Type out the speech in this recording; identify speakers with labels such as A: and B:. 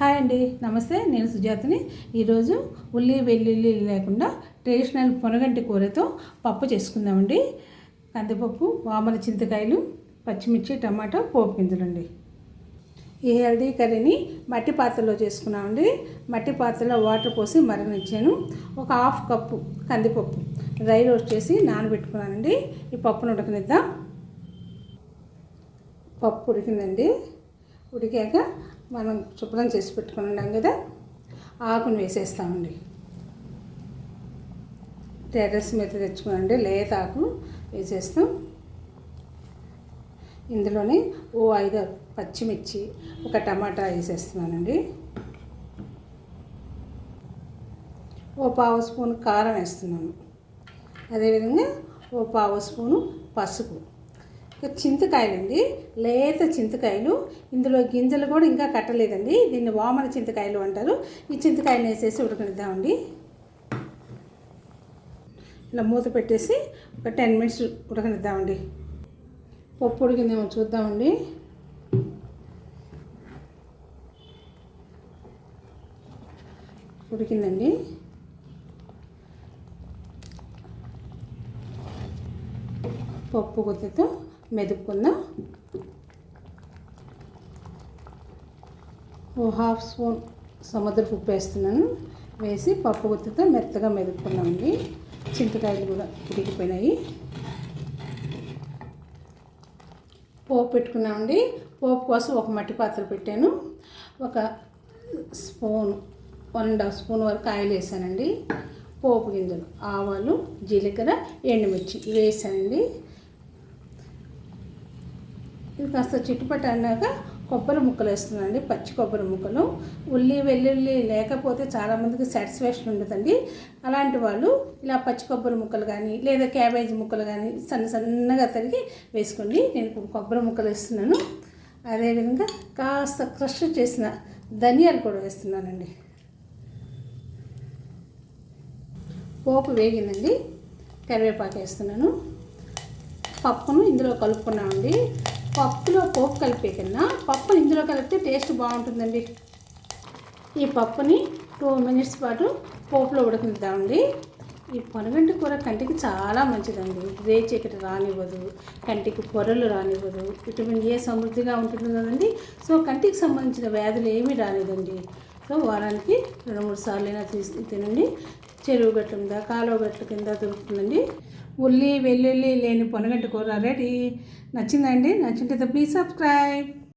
A: Hi అండి నమస్తే నేను సుజాతని. ఈరోజు ఉల్లి వెల్లుల్లి లేకుండా ట్రెడిషనల్ పొనగంటి కూరతో పప్పు చేసుకుందామండి. కందిపప్పు వామల చింతకాయలు పచ్చిమిర్చి టమాటా పోపు గింజలండి. ఈ హెల్దీ కర్రీని మట్టి పాత్రలో చేసుకున్నామండి. మట్టి పాత్రలో వాటర్ పోసి మరగనిచ్చాను. ఒక హాఫ్ కప్పు కందిపప్పు డ్రై రోస్ట్ చేసి నానబెట్టుకున్నానండి. ఈ పప్పును ఉడకనిద్దాం. పప్పు ఉడికిందండి. ఉడికాక మనం శుభ్రం చేసి పెట్టుకుని ఉన్నాం కదా ఆకును వేసేస్తామండి. టెర్రస్ మీద తెచ్చుకోనండి లేత ఆకు వేసేస్తాం. ఇందులోనే ఓ ఐదు పచ్చిమిర్చి ఒక టమాటా వేసేస్తున్నానండి. ఓ పావు స్పూన్ కారం వేస్తున్నాను. అదేవిధంగా ఓ పావు స్పూను పసుపు. చింతకాయలండి లేత చింతకాయలు. ఇందులో గింజలు కూడా ఇంకా కట్టలేదండి. దీన్ని వామన చింతకాయలు అంటారు. ఈ చింతకాయలు వేసేసి ఉడకనిద్దామండి. ఇలా మూత పెట్టేసి ఒక టెన్ మినిట్స్ ఉడకనిద్దామండి. పప్పు ఉడికిందేమో చూద్దామండి. ఉడికిందండి. పప్పు కొద్దితో మెదుపుకుందాం ఓ హాఫ్ స్పూన్ సముద్రపు ఉప్పు వేస్తున్నాను. వేసి పప్పు గుత్తితో మెత్తగా మెదుపుకున్నామండి చింతకాయలు కూడా ఉడికిపోయినాయి పోపు పెట్టుకున్నామండి. పోపు కోసం ఒక మట్టి పాత్ర పెట్టాను. ఒక spoon one and half spoon వరకు ఆయిల్ వేసానండి. పోపు గింజలు ఆవాలు జీలకర్ర ఎండుమిర్చి వేసానండి. ఇది కాస్త చిట్టుపట్టు అన్నాక కొబ్బరి ముక్కలు వేస్తున్నానండి పచ్చి కొబ్బరి ముక్కలు. ఉల్లి వెల్లుల్లి లేకపోతే చాలామందికి సాటిస్ఫాక్షన్ ఉండదండి. అలాంటి వాళ్ళు ఇలా పచ్చి కొబ్బరి ముక్కలు కానీ లేదా క్యాబేజీ ముక్కలు కానీ సన్న సన్నగా తరిగి వేసుకోండి. నేను కొబ్బరి ముక్కలు వేస్తున్నాను. అదేవిధంగా కాస్త క్రష్ చేసిన ధనియాలు కూడా వేస్తున్నానండి. పోపు వేగిందండి. కరివేపాకు వేస్తున్నాను. పప్పును ఇందులో కలుపుకున్నామండి. పప్పులో పోపు కలిపే కన్నా పప్పుని ఇందులో కలిపితే టేస్ట్ బాగుంటుందండి. ఈ పప్పుని టూ మినిట్స్ పాటు పోపులో ఉడకనిద్దామండి ఈ పొనగంటి కూర కంటికి చాలా మంచిదండి. రే చీకటి రానివ్వదు. కంటికి పొరలు రానివ్వదు. విటమిన్ ఏ సమృద్ధిగా ఉంటుంది కదండి. సో కంటికి సంబంధించిన వ్యాధులు ఏమీ రానిదండి సో వారానికి రెండు మూడు సార్లు అయినా తీసి తినండి. చెరువు గట్ల కింద కాలువ గట్ల కింద దొరుకుతుందండి ఉల్లి వెల్లుల్లి లేని పొనగంటి కూర రెడీ. నచ్చిందండి నచ్చింటే ప్లీజ్ సబ్స్క్రైబ్